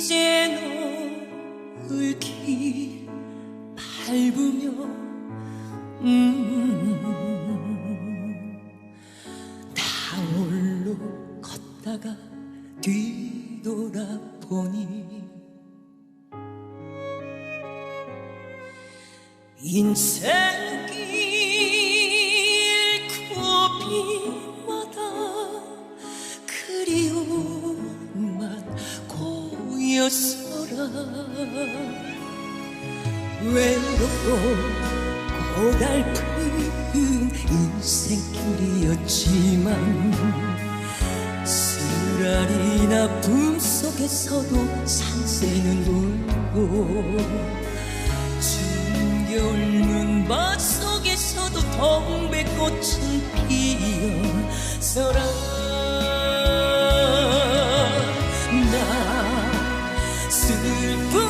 이제 너울길 밟으며 음, 다홀로 걷다가 뒤돌아보니 인생 외롭고 고달픈 인생길이었지만 쓰라린 아픔 속에서도 산새는 울고 숨겨울 눈밭 속에서도 동백꽃은 피어서라. 나 슬픔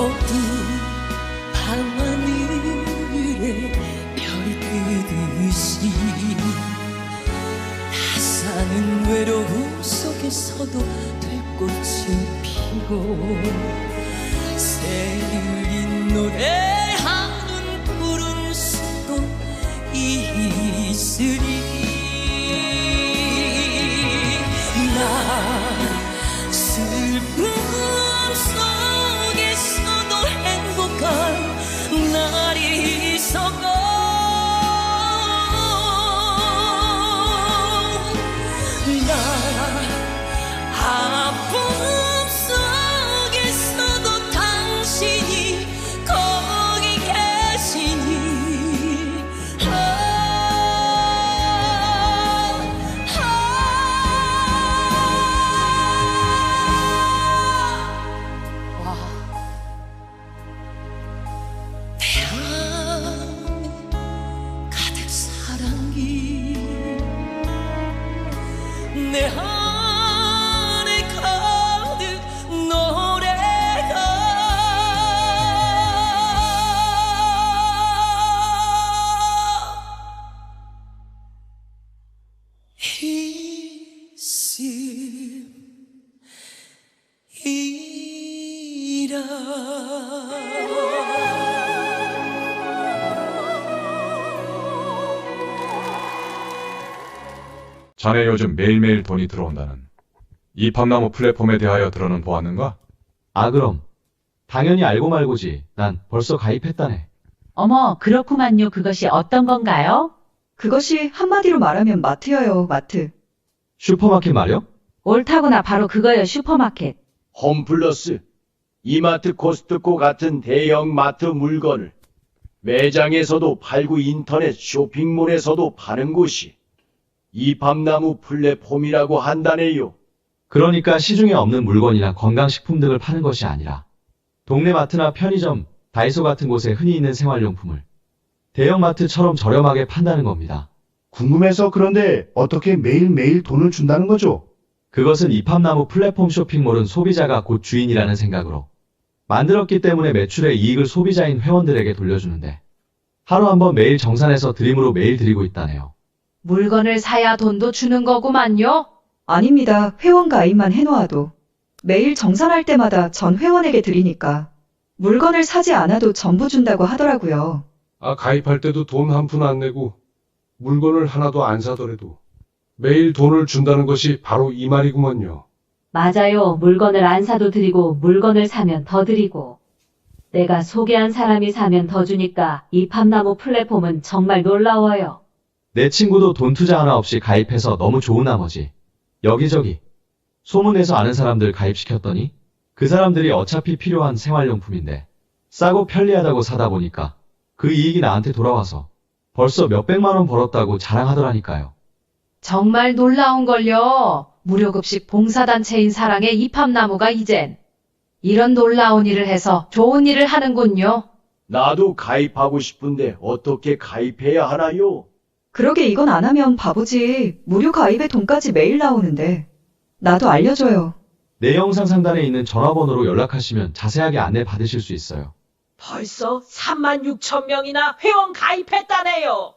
어두운 밤하늘에 별이 뜨듯이 나사는 외로움 속에서도 들꽃은 피고 새들인 노래 내 안에 가득 노래가 자네 요즘 매일매일 돈이 들어온다는 이 밤나무 플랫폼에 대하여 들어는 보았는가? 아, 그럼. 당연히 알고 말고지. 난 벌써 가입했다네. 어머, 그렇구만요. 그것이 어떤 건가요? 그것이 한마디로 말하면 마트여요, 마트. 슈퍼마켓 말이요? 옳다구나. 바로 그거요. 슈퍼마켓. 홈플러스, 이마트 코스트코 같은 대형 마트 물건을 매장에서도 팔고 인터넷 쇼핑몰에서도 파는 곳이 이 밤나무 플랫폼이라고 한다네요. 그러니까 시중에 없는 물건이나 건강식품 등을 파는 것이 아니라 동네 마트나 편의점, 다이소 같은 곳에 흔히 있는 생활용품을 대형마트처럼 저렴하게 판다는 겁니다. 궁금해서 그런데 어떻게 매일매일 돈을 준다는 거죠? 그것은 이팝나무 플랫폼 쇼핑몰은 소비자가 곧 주인이라는 생각으로 만들었기 때문에 매출의 이익을 소비자인 회원들에게 돌려주는데 하루 한번 매일 정산해서 드림으로 매일 드리고 있다네요. 물건을 사야 돈도 주는 거구만요. 아닙니다. 회원 가입만 해놓아도. 매일 정산할 때마다 전 회원에게 드리니까. 물건을 사지 않아도 전부 준다고 하더라고요. 아, 가입할 때도 돈 한 푼 안 내고 물건을 하나도 안 사더라도 매일 돈을 준다는 것이 바로 이 말이구먼요. 맞아요. 물건을 안 사도 드리고 물건을 사면 더 드리고. 내가 소개한 사람이 사면 더 주니까 이 팝나무 플랫폼은 정말 놀라워요. 내 친구도 돈 투자 하나 없이 가입해서 너무 좋은 나머지 여기저기 소문내서 아는 사람들 가입시켰더니 그 사람들이 어차피 필요한 생활용품인데 싸고 편리하다고 사다 보니까 그 이익이 나한테 돌아와서 벌써 몇백만 원 벌었다고 자랑하더라니까요. 정말 놀라운걸요. 무료급식 봉사단체인 사랑의 이팝나무가 이젠 이런 놀라운 일을 해서 좋은 일을 하는군요. 나도 가입하고 싶은데 어떻게 가입해야 하나요? 그러게 이건 안 하면 바보지. 무료 가입에 돈까지 매일 나오는데. 나도 알려줘요. 내 영상 상단에 있는 전화번호로 연락하시면 자세하게 안내 받으실 수 있어요. 벌써 3만 6천 명이나 회원 가입했다네요.